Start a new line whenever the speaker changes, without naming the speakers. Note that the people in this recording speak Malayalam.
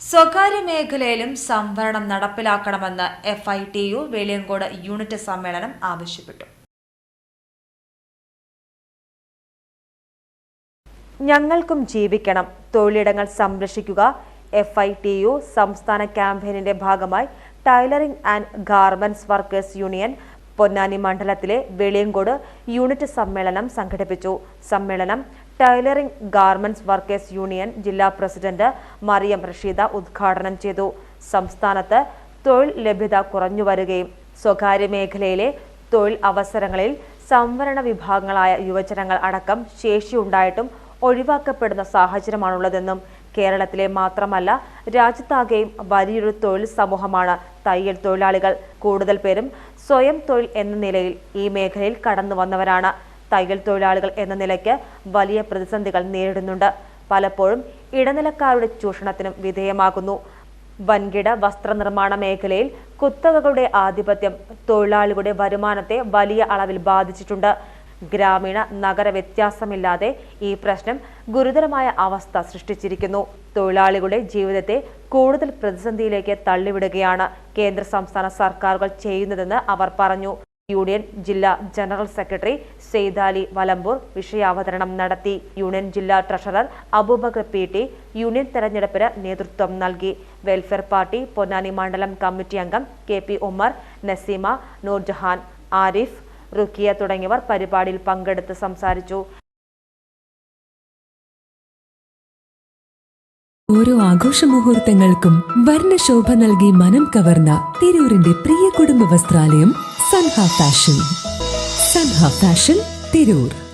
സ്വകാര്യ മേഖലയിലും സംവരണം നടപ്പിലാക്കണമെന്ന് F I T U Veliyankode unit സമ്മേളനം ആവശ്യപ്പെട്ടു.
ഞങ്ങൾക്കും ജീവിക്കണം. തൊഴിലിടങ്ങൾ സംരക്ഷിക്കുക. എഫ് ഐ ടി യു സംസ്ഥാന ക്യാമ്പയിനിന്റെ ഭാഗമായി tailoring and garments workers union Ponnani മണ്ഡലത്തിലെ വെളിയങ്കോട് യൂണിറ്റ് സമ്മേളനം സംഘടിപ്പിച്ചു. സമ്മേളനം ടൈലറിംഗ് ഗാർമെന്റ്സ് വർക്കേഴ്സ് യൂണിയൻ ജില്ലാ പ്രസിഡന്റ് മറിയം റഷീദ ഉദ്ഘാടനം ചെയ്തു. സംസ്ഥാനത്ത് തൊഴിൽ ലഭ്യത കുറഞ്ഞു വരികയും സ്വകാര്യ മേഖലയിലെ തൊഴിൽ അവസരങ്ങളിൽ സംവരണ വിഭാഗങ്ങളായ യുവജനങ്ങൾ അടക്കം ശേഷിയുണ്ടായിട്ടും ഒഴിവാക്കപ്പെടുന്ന സാഹചര്യമാണുള്ളതെന്നും കേരളത്തിലെ മാത്രമല്ല രാജ്യത്താകെയും വലിയൊരു തൊഴിൽ സമൂഹമാണ് തയ്യൽ തൊഴിലാളികൾ. കൂടുതൽ പേരും സ്വയം തൊഴിൽ എന്ന നിലയിൽ ഈ മേഖലയിൽ കടന്നു വന്നവരാണ് തയ്യൽ തൊഴിലാളികൾ എന്ന നിലയ്ക്ക് വലിയ പ്രതിസന്ധികൾ നേരിടുന്നുണ്ട്. പലപ്പോഴും ഇടനിലക്കാരുടെ ചൂഷണത്തിനും വിധേയമാകുന്നു. വൻകിട വസ്ത്രനിർമ്മാണ മേഖലയിൽ കുത്തകകളുടെ ആധിപത്യം തൊഴിലാളികളുടെ വരുമാനത്തെ വലിയ അളവിൽ ബാധിച്ചിട്ടുണ്ട്. ഗ്രാമീണ നഗര വ്യത്യാസമില്ലാതെ ഈ പ്രശ്നം ഗുരുതരമായ അവസ്ഥ സൃഷ്ടിച്ചിരിക്കുന്നു. തൊഴിലാളികളുടെ ജീവിതത്തെ കൂടുതൽ പ്രതിസന്ധിയിലേക്ക് തള്ളിവിടുകയാണ് കേന്ദ്ര സംസ്ഥാന സർക്കാരുകൾ ചെയ്യുന്നതെന്ന് അവർ പറഞ്ഞു. യൂണിയൻ ജില്ലാ ജനറൽ സെക്രട്ടറി സെയ്താലി വലമ്പൂർ വിഷയാവതരണം നടത്തി. യൂണിയൻ ജില്ലാ treasurer Abubacker P T union തെരഞ്ഞെടുപ്പിന് നേതൃത്വം നൽകി. വെൽഫെയർ പാർട്ടി പൊന്നാനി മണ്ഡലം കമ്മിറ്റി അംഗം കെ പി ഉമ്മർ നസീമ നൂർജഹാൻ ആരിഫ് റുക്കിയ തുടങ്ങിയവർ പരിപാടിയിൽ പങ്കെടുത്ത് സംസാരിച്ചു.
ഓരോ ആഘോഷ മുഹൂർത്തങ്ങൾക്കും വർണശോഭ നൽകി മനം കവർന്ന തിരൂരിന്റെ പ്രിയ കുടുംബ വസ്ത്രാലയം സൻഹ ഫാഷൻ. സൻഹ ഫാഷൻ തിരൂർ.